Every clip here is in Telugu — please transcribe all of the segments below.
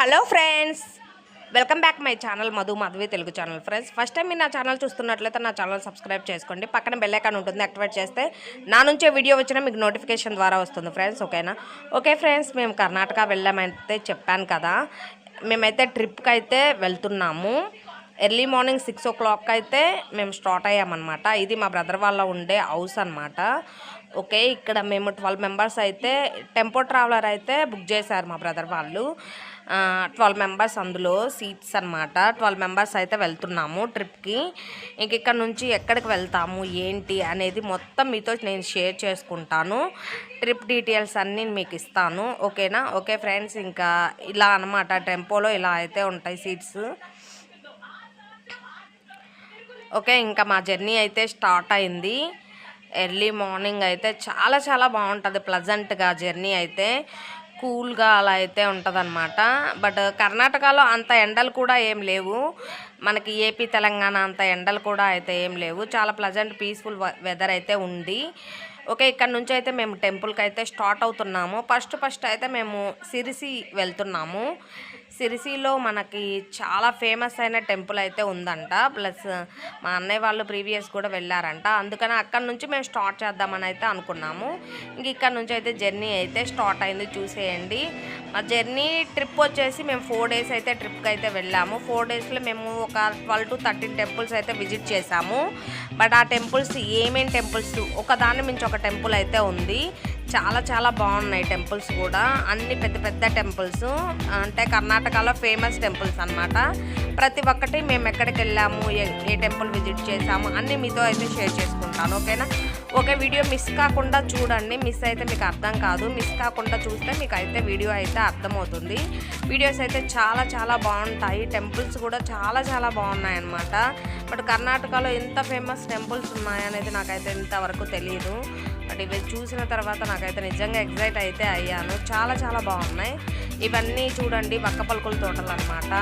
Hello friends welcome back my channel Madhu Madhuvi Telugu channel friends. First time మీరు నా ఛానల్ చూస్తున్నట్లయితే నా ఛానల్ సబ్స్క్రైబ్ చేసుకోండి. పక్కన బెల్లైకాన్ ఉంటుంది యాక్టివేట్ చేస్తే నా నుంచే వీడియో వచ్చినా మీకు నోటిఫికేషన్ ద్వారా వస్తుంది ఫ్రెండ్స్ ఓకేనా ఓకే ఫ్రెండ్స్ మేము కర్ణాటక వెళ్ళామైతే చెప్పాను కదా. మేమైతే ట్రిప్కి అయితే వెళ్తున్నాము. Early morning six o'clock అయితే మేము స్టార్ట్ అయ్యామన్నమాట. ఇది మా బ్రదర్ వాళ్ళ ఉండే హౌస్ అనమాట ఓకే ఇక్కడ మేము ట్వెల్వ్ మెంబర్స్ అయితే టెంపో ట్రావెలర్ అయితే బుక్ చేశారు మా బ్రదర్ వాళ్ళు. ట్వెల్వ్ మెంబర్స్ అందులో సీట్స్ అనమాట ట్వెల్వ్ మెంబర్స్ అయితే వెళ్తున్నాము ట్రిప్కి ఇంక ఇక్కడ నుంచి ఎక్కడికి వెళ్తాము ఏంటి అనేది మొత్తం మీతో నేను షేర్ చేసుకుంటాను. ట్రిప్ డీటెయిల్స్ అన్నీ మీకు ఇస్తాను. ఓకేనా? ఓకే ఫ్రెండ్స్ ఇంకా ఇలా అనమాట టెంపోలో ఇలా అయితే ఉంటాయి సీట్స్ ఓకే ఇంకా మా జర్నీ అయితే స్టార్ట్ అయింది. ఎర్లీ మార్నింగ్ అయితే చాలా చాలా బాగుంటుంది ప్లజెంట్గా జర్నీ అయితే. కూల్గా అలా అయితే ఉంటుందన్నమాట. బట్ కర్ణాటకలో అంత ఎండలు కూడా ఏం లేవు. మనకి ఏపీ తెలంగాణ అంత ఎండలు కూడా అయితే ఏం లేవు. చాలా ప్లజెంట్ పీస్ఫుల్ వెదర్ అయితే ఉంది. ఓకే ఇక్కడ నుంచి అయితే మేము టెంపుల్కి అయితే స్టార్ట్ అవుతున్నాము. ఫస్ట్ ఫస్ట్ అయితే మేము సిరిసి వెళ్తున్నాము. సిరిసిలో మనకి చాలా ఫేమస్ అయిన టెంపుల్ అయితే ఉందంట. ప్లస్ మా అన్నయ్య వాళ్ళు ప్రీవియస్ కూడా వెళ్ళారంట. అందుకని అక్కడ నుంచి మేము స్టార్ట్ చేద్దామని అయితే అనుకున్నాము. ఇంక ఇక్కడ నుంచి అయితే జర్నీ అయితే స్టార్ట్ అయింది. చూసేయండి. మా జర్నీ ట్రిప్ వచ్చేసి మేము ఫోర్ డేస్ అయితే ట్రిప్కి అయితే వెళ్ళాము. ఫోర్ డేస్లో మేము ఒక ట్వెల్వ్ టు థర్టీన్ టెంపుల్స్ అయితే విజిట్ చేసాము బట్ ఆ టెంపుల్స్ ఏమేమి టెంపుల్స్? ఒకదాన్ని మించి ఒక టెంపుల్ అయితే ఉంది. చాలా చాలా బాగున్నాయి టెంపుల్స్ కూడా. అన్ని పెద్ద పెద్ద టెంపుల్స్. అంటే కర్ణాటకలో ఫేమస్ టెంపుల్స్ అన్నమాట. ప్రతి ఒక్కటి మేము ఎక్కడికి వెళ్ళాము ఏ- ఏ టెంపుల్ విజిట్ చేసాము అన్నీ మీతో అయితే షేర్ చేసుకుంటాను ఓకేనా? ఒక వీడియో మిస్ కాకుండా చూడండి. మిస్ అయితే మీకు అర్థం కాదు. మిస్ కాకుండా చూస్తే మీకు అయితే వీడియో అయితే అర్థమవుతుంది. వీడియోస్ అయితే చాలా చాలా బాగుంటాయి. టెంపుల్స్ కూడా చాలా చాలా బాగున్నాయి అన్నమాట బట్ కర్ణాటకలో ఎంత ఫేమస్ టెంపుల్స్ ఉన్నాయనేది నాకైతే ఇంతవరకు తెలియదు అండ్. ఇవి చూసిన తర్వాత నాకైతే నిజంగా ఎగ్జైట్ అయితే అయ్యాను. చాలా చాలా బాగున్నాయి. ఇవన్నీ చూడండి వక్క పలుకుల తోటలు అనమాట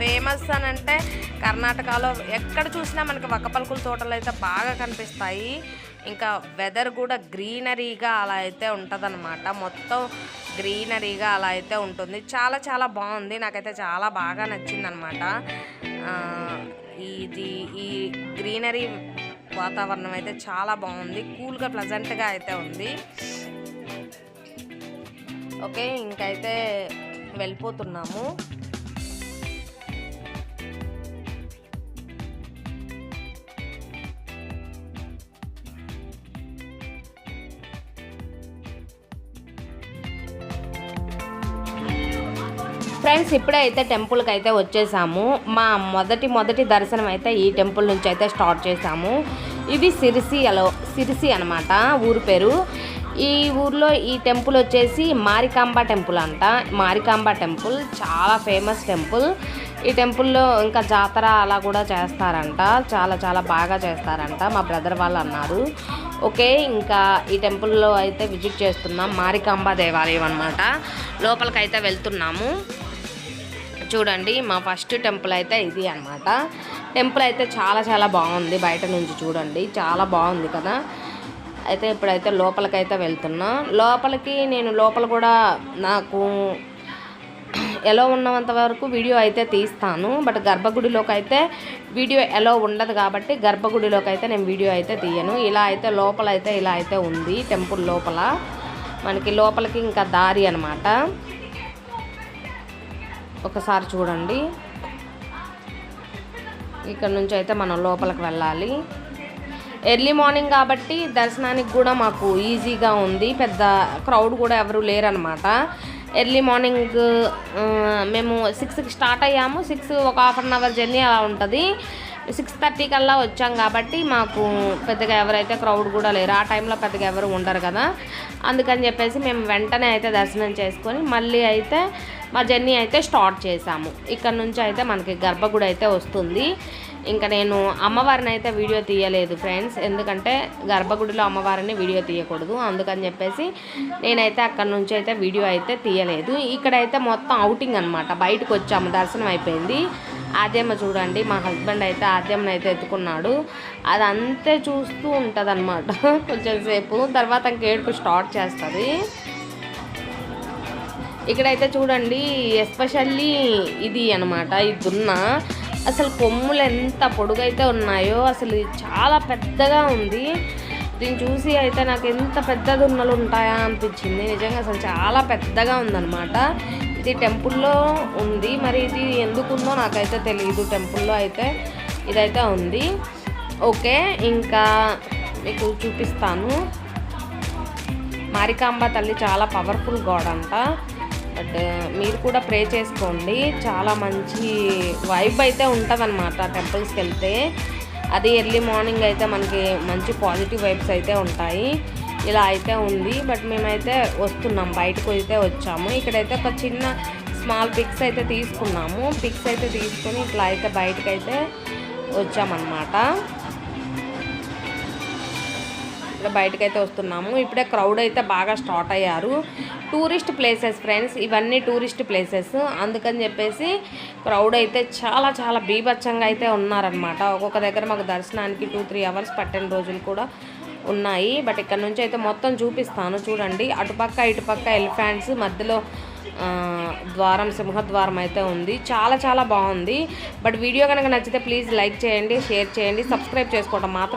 ఫేమస్ అని అంటే కర్ణాటకలో ఎక్కడ చూసినా మనకి వక్క పలుకుల తోటలు అయితే బాగా కనిపిస్తాయి. ఇంకా వెదర్ కూడా గ్రీనరీగా అలా అయితే ఉంటుందన్నమాట. మొత్తం గ్రీనరీగా అలా అయితే ఉంటుంది. చాలా చాలా బాగుంది. నాకైతే చాలా బాగా నచ్చిందనమాట ఇది ఈ గ్రీనరీ వాతావరణం అయితే చాలా బాగుంది. కూల్గా ప్లజెంట్గా అయితే ఉంది. ఓకే ఇంకైతే వెళ్ళిపోతున్నాము. ఫ్రెండ్స్ ఇప్పుడే అయితే టెంపుల్కి అయితే వచ్చేసాము. మా మొదటి మొదటి దర్శనం అయితే ఈ టెంపుల్ నుంచి అయితే స్టార్ట్ చేసాము. ఇది సిరిసి అలో సిరిసి అనమాట ఊరు పేరు. ఈ ఊర్లో ఈ టెంపుల్ వచ్చేసి మారికాంబ టెంపుల్ అంట. మారికాంబ టెంపుల్ చాలా ఫేమస్ టెంపుల్ ఈ టెంపుల్లో ఇంకా జాతర అలా కూడా చేస్తారంట. చాలా చాలా బాగా చేస్తారంట. మా బ్రదర్ వాళ్ళు అన్నారు. ఓకే ఇంకా ఈ టెంపుల్లో అయితే విజిట్ చేస్తున్నాం. మారికాంబ దేవాలయం అనమాట లోపలికి అయితే వెళ్తున్నాము. చూడండి మా ఫస్ట్ టెంపుల్ అయితే ఇది అనమాట టెంపుల్ అయితే చాలా చాలా బాగుంది బయట నుంచి చూడండి చాలా బాగుంది కదా. అయితే ఇప్పుడైతే లోపలికైతే వెళ్తున్నా. లోపలికి నేను లోపల కూడా నాకు ఎలా ఉన్నంత వరకు వీడియో అయితే తీస్తాను బట్ గర్భగుడిలోకి అయితే వీడియో ఎలా ఉండదు కాబట్టి గర్భగుడిలోకి అయితే నేను వీడియో అయితే తీయను. ఇలా అయితే లోపల అయితే ఇలా అయితే ఉంది టెంపుల్ లోపల. మనకి లోపలికి ఇంకా దారి అనమాట ఒకసారి చూడండి. ఇక్కడ నుంచి అయితే మనం లోపలికి వెళ్ళాలి. ఎర్లీ మార్నింగ్ కాబట్టి దర్శనానికి కూడా మాకు ఈజీగా ఉంది. పెద్ద క్రౌడ్ కూడా ఎవరు లేరనమాట ఎర్లీ మార్నింగ్ మేము సిక్స్కి స్టార్ట్ అయ్యాము. సిక్స్ ఒక హాఫ్ అన్ అవర్ జర్నీ అలా ఉంటుంది. సిక్స్ థర్టీ కల్లా వచ్చాం కాబట్టి మాకు పెద్దగా ఎవరైతే క్రౌడ్ కూడా లేరు. ఆ టైంలో పెద్దగా ఎవరు ఉండరు కదా. అందుకని చెప్పేసి మేము వెంటనే అయితే దర్శనం చేసుకొని మళ్ళీ అయితే మా జర్నీ అయితే స్టార్ట్ చేసాము ఇక్కడ నుంచి అయితే మనకి గర్భగుడి అయితే వస్తుంది. ఇంకా నేను అమ్మవారిని అయితే వీడియో తీయలేదు ఫ్రెండ్స్. ఎందుకంటే గర్భగుడిలో అమ్మవారిని వీడియో తీయకూడదు. అందుకని చెప్పేసి నేనైతే అక్కడ నుంచి అయితే వీడియో అయితే తీయలేదు. ఇక్కడైతే మొత్తం అవుటింగ్ అనమాట బయటకు వచ్చాము. దర్శనం అయిపోయింది. ఆద్యమ్మ చూడండి మా హస్బెండ్ అయితే ఆద్యమ్మని అయితే ఎత్తుకున్నాడు. అది అంతే చూస్తూ ఉంటుంది అనమాట కొంచెం సేపు తర్వాత ఇంకేడుపు స్టార్ట్ చేస్తుంది. ఇక్కడైతే చూడండి ఎస్పెషల్లీ ఇది అనమాట ఈ దున్న అసలు కొమ్ములు ఎంత పొడుగైతే ఉన్నాయో అసలు చాలా పెద్దగా ఉంది. దీన్ని చూసి అయితే నాకు ఎంత పెద్ద దున్నలు ఉంటాయా అనిపించింది. నిజంగా అసలు చాలా పెద్దగా ఉందన్నమాట. ఇది టెంపుల్లో ఉంది. మరి ఇది ఎందుకుందో నాకైతే తెలియదు టెంపుల్లో అయితే ఇదైతే ఉంది. ఓకే ఇంకా మీకు చూపిస్తాను. మారికాంబ తల్లి చాలా పవర్ఫుల్ గాడ్ అంట బట్ మీరు కూడా ప్రే చేసుకోండి. చాలా మంచి వైబ్ అయితే ఉంటుందన్నమాట టెంపుల్స్కి వెళ్తే అది ఎర్లీ మార్నింగ్ అయితే మనకి మంచి పాజిటివ్ వైబ్స్ అయితే ఉంటాయి. ఇలా అయితే ఉంది బట్ మేమైతే వస్తున్నాం బయటకు అయితే వచ్చాము. ఇక్కడైతే ఒక చిన్న స్మాల్ పిక్స్ అయితే తీసుకున్నాము. పిక్స్ అయితే తీసుకొని ఇట్లా అయితే బయటకైతే వచ్చామన్నమాట. ఇక్కడ బయటకైతే వస్తున్నాము. ఇప్పుడే క్రౌడ్ అయితే బాగా స్టార్ట్ అయ్యారు. టూరిస్ట్ ప్లేసెస్ ఫ్రెండ్స్ ఇవన్నీ టూరిస్ట్ ప్లేసెస్ అందుకని చెప్పేసి క్రౌడ్ అయితే చాలా చాలా బీభత్సంగా అయితే ఉన్నారనమాట ఒక్కొక్క దగ్గర మాకు దర్శనానికి టూ త్రీ అవర్స్ పట్టిన రోజులు కూడా ఉన్నాయి. బట్ ఇక్కడ నుంచి అయితే మొత్తం చూపిస్తాను. చూడండి. అటుపక్క ఇటుపక్క ఎలిఫెంట్స్ మధ్యలో ఆ, ద్వారం సింహద్వారం అయితే ఉంది. చాలా చాలా బాగుంది. బట్ వీడియో కనుక నచ్చితే ప్లీజ్ లైక్ చేయండి షేర్ చేయండి సబ్స్క్రైబ్ చేసుకోవడం మాత్రం